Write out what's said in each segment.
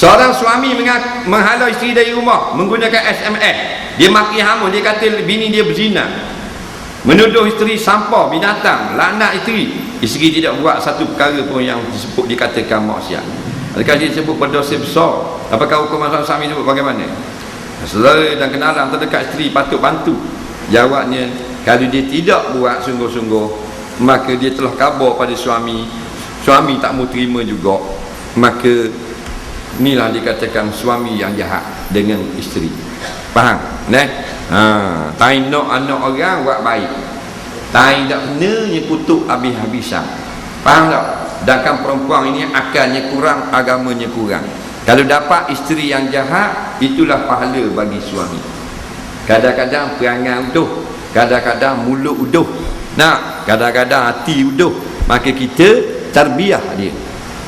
seorang suami mengha- menghalau isteri dari rumah menggunakan SMS dia maki hamun dia kata bini dia berzina. Menuduh isteri sampah binatang laknat isteri. Isteri tidak buat satu perkara pun yang disebut dikatakan maksiat. Adakah dia sebut berdosa besar? Apakah hukum masalah suami sebut bagaimana? Saudara dan kenalan terdekat isteri patut bantu. Jawabnya Kalau dia tidak buat sungguh-sungguh Maka dia telah kabar pada suami. Suami tak mau terima juga. Maka Inilah dikatakan suami yang jahat Dengan isteri. Faham? Nah, ha, Tak nak anak orang buat baik. Tak tak kenanya kutuk habis-habisan. Faham tak? Sedangkan perempuan ini akalnya kurang Agamanya kurang. Kalau dapat isteri yang jahat itulah pahala bagi suami. Kadang-kadang perangai uduh kadang-kadang mulut uduh. Nak kadang-kadang hati uduh. Maka kita terbiah dia.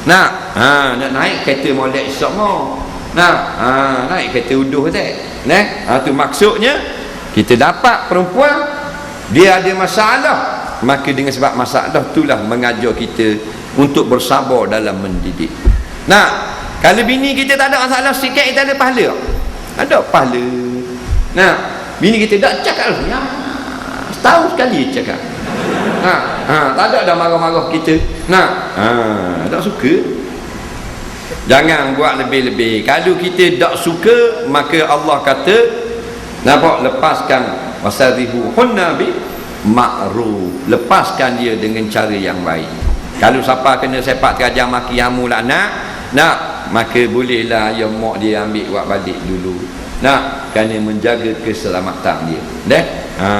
Nak ha, nak naik kereta molek semua nak ha, naik kereta uduh tak nah ha, tu maksudnya kita dapat perempuan dia ada masalah maka dengan sebab masalah itulah mengajar kita untuk bersabar dalam mendidik nah kalau bini kita tak ada masalah sikit kita ada pahala. Ada pahala. Nah, bini kita tak cakap ya. Setahun sekali cakap. Ha, ha, tak ada dah marah-marah kita. Nah, ha, tak suka. Jangan buat lebih-lebih. Kalau kita tak suka, maka Allah kata, nampak lepaskan. Wasarihu hunna bi ma'ruf. Lepaskan dia dengan cara yang baik. Kalau siapa kena sepak terajang maki hamu laknat, nak? Maka bolehlah ya mak dia ambil buat balik dulu. Nak? Kerana menjaga keselamatan dia. Dah ha